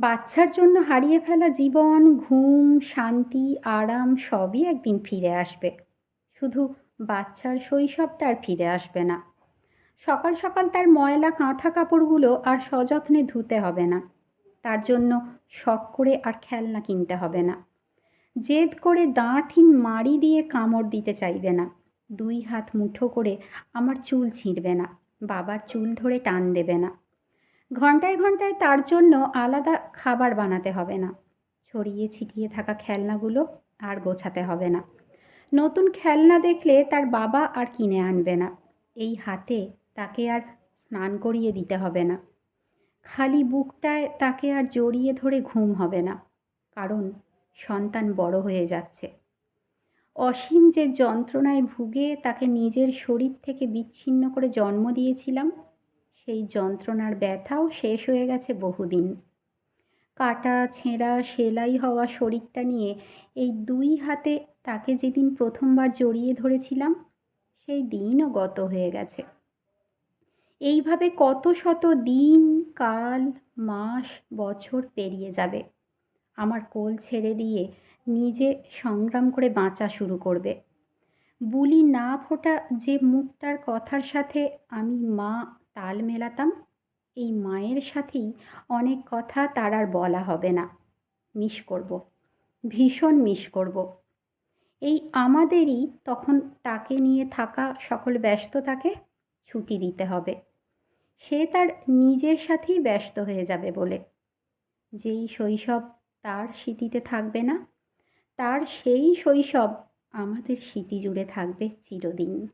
বাচ্চার জন্য হারিয়ে ফেলা জীবন, ঘুম, শান্তি, আরাম সবই একদিন ফিরে আসবে। শুধু বাচ্চার শৈশবটা আর ফিরে আসবে না। সকাল সকাল তার ময়লা কাঁথা কাপড়গুলো আর সযত্নে ধুতে হবে না। তার জন্য শখ করে আর খেলনা কিনতে হবে না। জেদ করে দাঁতহীন মাড়ি দিয়ে কামড় দিতে চাইবে না। দুই হাত মুঠো করে আমার চুল ছিঁড়বে না। বাবার চুল ধরে টান দেবে না। ঘন্টায় ঘন্টায় তার জন্য আলাদা খাবার বানাতে হবে না। ছড়িয়ে ছিটিয়ে থাকা খেলনাগুলো আর গোছাতে হবে না। নতুন খেলনা দেখলে তার বাবা আর কিনে আনবে না। এই হাতে তাকে আর স্নান করিয়ে দিতে হবে না। খালি বুকটায় তাকে আর জড়িয়ে ধরে ঘুম হবে না, কারণ সন্তান বড় হয়ে যাচ্ছে। অসীম যে যন্ত্রণায় ভুগে তাকে নিজের শরীর থেকে বিচ্ছিন্ন করে জন্ম দিয়েছিলাম সেই যন্ত্রণার ব্যথাও শেষ হয়ে গেছে বহুদিন। কাটা, ছেঁড়া, সেলাই হওয়া শরীরটা নিয়ে এই দুই হাতে তাকে যেদিন প্রথমবার জড়িয়ে ধরেছিলাম, সেই দিনও গত হয়ে গেছে। এইভাবে কত শত দিন, কাল, মাস, বছর পেরিয়ে যাবে। আমার কোল ছেড়ে দিয়ে নিজে সংগ্রাম করে বাঁচা শুরু করবে। বুলি না ফোটা যে মুখটার কথার সাথে আমি মা তাল মেলাতাম। এই মায়ের সাথেই অনেক কথা তার আর বলা হবে না। মিস করব, ভীষণ মিস করব। এই আমাদেরই তখন তাকে নিয়ে থাকা সকল ব্যস্ততাকে ছুটি দিতে হবে। সে তার নিজের সাথেই ব্যস্ত হয়ে যাবে বলে। যেই শৈশব তার স্মৃতিতে থাকবে না, তার সেই শৈশব আমাদের স্মৃতি জুড়ে থাকবে চিরদিন।